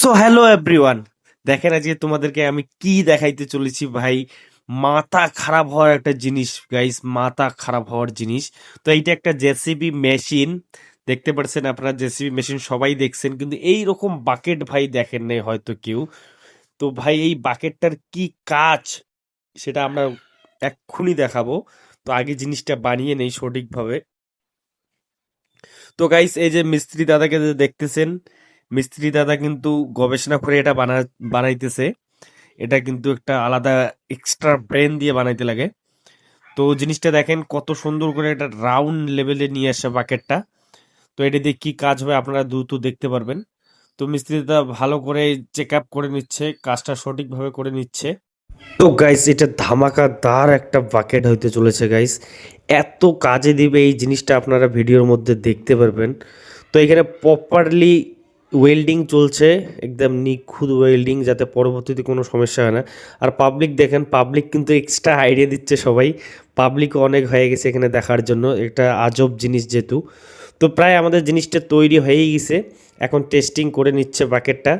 So hello everyone দেখেন আজকে তোমাদেরকে আমি কি দেখাইতে চলেছি, ভাই? মাথা খারাপ হওয়ার একটা জিনিস গাইস মাথা খারাপ হওয়ার জিনিস। তো এইটা একটা জেসিবি মেশিন। দেখতে পাচ্ছেন আপনারা, জেসিবি মেশিন সবাই দেখছেন, কিন্তু এই রকম বাকেট ভাই দেখেন নাই হয়তো কেউ। তো ভাই, এই বাকেটটার কি কাজ, সেটা আমরা এক্ষুনি দেখাবো। তো আগে জিনিসটা বানিয়ে নেই সঠিকভাবে। তো গাইস এই যে মিস্ত্রি দাদাকে দেখতেছেন মিস্ত্রি দাদা কিন্তু গবেষণা করে এটা বানা, বানাইতেছে। এটা কিন্তু একটা আলাদা এক্সট্রা ব্রেন দিয়ে বানাইতে লাগে। তো জিনিসটা দেখেন কত সুন্দর করে এটা রাউন্ড লেভেলে নিয়ে আসে বাকেটটা তো এটা দিয়ে কি কাজ হবে আপনারা দ্রুত দেখতে পারবেন। তো মিস্ত্রি দাদা ভালো করে চেক আপ করে নিচ্ছে, কাজটা সঠিকভাবে করে নিচ্ছে। তো গাইস এটা ধামাকাদার একটা বাকেট হইতে চলেছে গাইস এত কাজে দিবে এই জিনিসটা আপনারা ভিডিওর মধ্যে দেখতে পারবেন। তো এখানে প্রপারলি ওয়েল্ডিং চলছে, একদম নিখুঁত ওয়েল্ডিং যাতে পরবর্তীতে কোনো সমস্যা হয় না। আর পাবলিক দেখেন পাবলিক কিন্তু এক্সট্রা আইডিয়া দিচ্ছে সবাই। পাবলিক অনেক হয়ে গেছে এখানে দেখার জন্য, একটা আজব জিনিস যেহেতু। তো প্রায় আমাদের জিনিসটা তৈরি হয়েই গেছে। এখন টেস্টিং করে নিচ্ছে বাকেটটা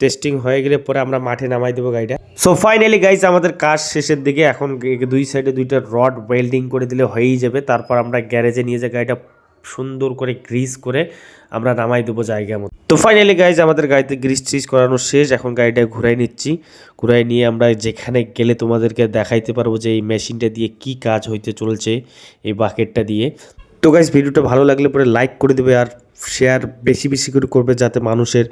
টেস্টিং হয়ে গেলে পরে আমরা মাঠে নামাই দেবো গাড়িটা। সো ফাইনালি গাইজ আমাদের কাজ শেষের দিকে। এখন দুই সাইডে দুইটা রড ওয়েল্ডিং করে দিলে হয়েই যাবে। তারপর আমরা গ্যারেজে নিয়ে যাই গাড়িটা সুন্দর করে গ্রিস করে আমরা নামাই দেবো জায়গা মতো। তো ফাইনালি গাইজ আমাদের গাড়িতে গ্রিস ট্রিস করানো শেষ। এখন গাড়িটা ঘুরাই নিচ্ছি। ঘুরাই নিয়ে আমরা যেখানে গেলে তোমাদেরকে দেখাইতে পারব যে এই মেশিনটা দিয়ে কি কাজ হইতে চলছে এই বাকেটটা দিয়ে। তো গাইজ ভিডিওটা ভালো লাগলে পরে লাইক করে দেবে আর শেয়ার বেশি বেশি করে করবে যাতে মানুষের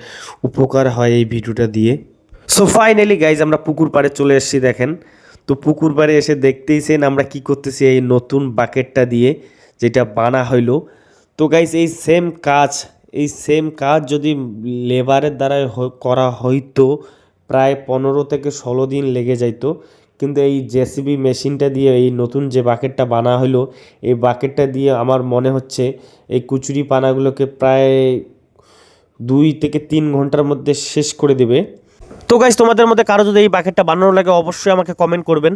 উপকার হয় এই ভিডিওটা দিয়ে। সো ফাইনালি গাইজ আমরা পুকুর পাড়ে চলে এসেছি দেখেন। তো পুকুর পাড়ে এসে দেখতেইছেন আমরা কি করতেছি এই নতুন বাকেটটা দিয়ে, যেটা বানা হইল। তো গাইস এই সেম কাজ, এই সেম কাজ যদি লেবারের দ্বারা করা হইতো, প্রায় পনেরো থেকে ষোলো দিন লেগে যাইতো। কিন্তু এই জেসিবি মেশিনটা দিয়ে, এই নতুন যে বাকেটটা বানা হলো এই বাকেটটা দিয়ে আমার মনে হচ্ছে, এই কুচুরি পানাগুলোকে প্রায় দুই থেকে তিন ঘণ্টার মধ্যে শেষ করে দেবে। তো গাইজ তোমাদের মধ্যে কারও যদি এই বাকেটটা বানানো লাগে, অবশ্যই আমাকে কমেন্ট করবেন।